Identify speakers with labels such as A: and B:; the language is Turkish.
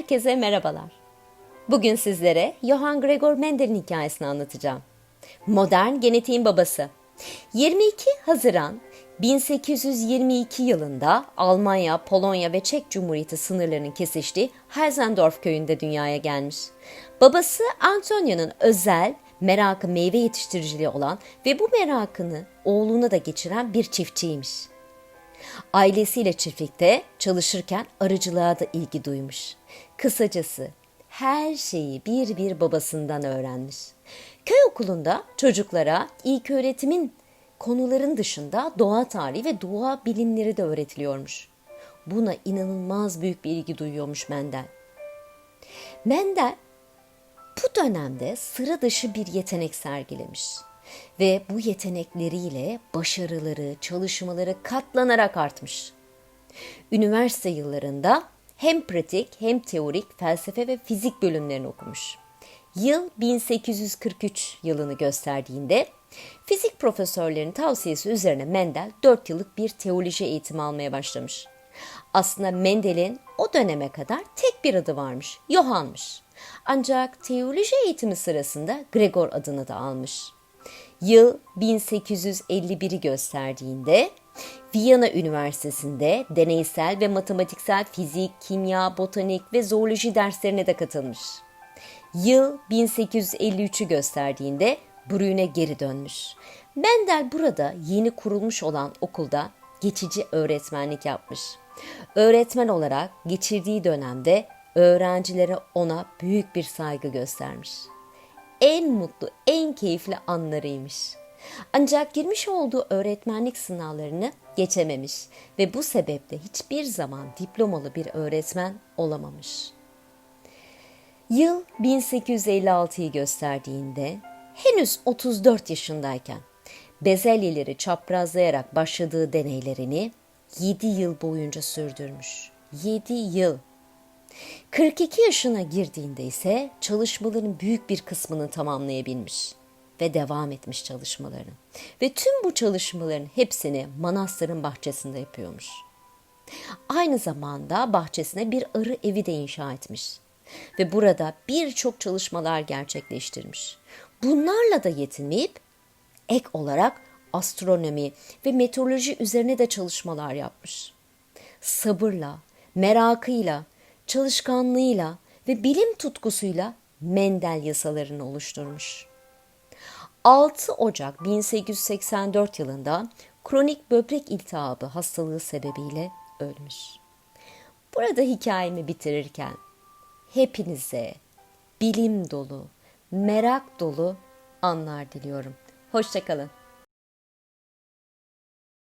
A: Herkese merhabalar. Bugün sizlere Johann Gregor Mendel'in hikayesini anlatacağım. Modern genetiğin babası. 22 Haziran 1822 yılında Almanya, Polonya ve Çek Cumhuriyeti sınırlarının kesiştiği Heisendorf köyünde dünyaya gelmiş. Babası Antonio'nun özel merakı meyve yetiştiriciliği olan ve bu merakını oğluna da geçiren bir çiftçiymiş. Ailesiyle çiftlikte çalışırken arıcılığa da ilgi duymuş. Kısacası her şeyi bir bir babasından öğrenmiş. Köy okulunda çocuklara ilk öğretimin konuların dışında doğa tarihi ve doğa bilimleri de öğretiliyormuş. Buna inanılmaz büyük bir ilgi duyuyormuş Mendel. Mendel bu dönemde sıra dışı bir yetenek sergilemiş ve bu yetenekleriyle başarıları, çalışmaları katlanarak artmış. Üniversite yıllarında hem pratik hem teorik felsefe ve fizik bölümlerini okumuş. Yıl 1843 yılını gösterdiğinde fizik profesörlerinin tavsiyesi üzerine Mendel 4 yıllık bir teoloji eğitimi almaya başlamış. Aslında Mendel'in o döneme kadar tek bir adı varmış, Johann'mış. Ancak teoloji eğitimi sırasında Gregor adını da almış. Yıl 1851'i gösterdiğinde Viyana Üniversitesi'nde deneysel ve matematiksel fizik, kimya, botanik ve zooloji derslerine de katılmış. Yıl 1853'ü gösterdiğinde Brün'e geri dönmüş. Mendel burada yeni kurulmuş olan okulda geçici öğretmenlik yapmış. Öğretmen olarak geçirdiği dönemde öğrencilere ona büyük bir saygı göstermiş. En mutlu, en keyifli anlarıymış. Ancak girmiş olduğu öğretmenlik sınavlarını geçememiş ve bu sebeple hiçbir zaman diplomalı bir öğretmen olamamış. Yıl 1856'yı gösterdiğinde henüz 34 yaşındayken bezelyeleri çaprazlayarak başladığı deneylerini 7 yıl boyunca sürdürmüş. 7 yıl. 42 yaşına girdiğinde ise çalışmaların büyük bir kısmını tamamlayabilmiş ve devam etmiş çalışmalarını. Ve tüm bu çalışmaların hepsini manastırın bahçesinde yapıyormuş. Aynı zamanda bahçesine bir arı evi de inşa etmiş ve burada birçok çalışmalar gerçekleştirmiş. Bunlarla da yetinmeyip ek olarak astronomi ve meteoroloji üzerine de çalışmalar yapmış. Sabırla, merakıyla, çalışkanlığıyla ve bilim tutkusuyla Mendel yasalarını oluşturmuş. 6 Ocak 1884 yılında kronik böbrek iltihabı hastalığı sebebiyle ölmüş. Burada hikayemi bitirirken hepinize bilim dolu, merak dolu anlar diliyorum. Hoşçakalın.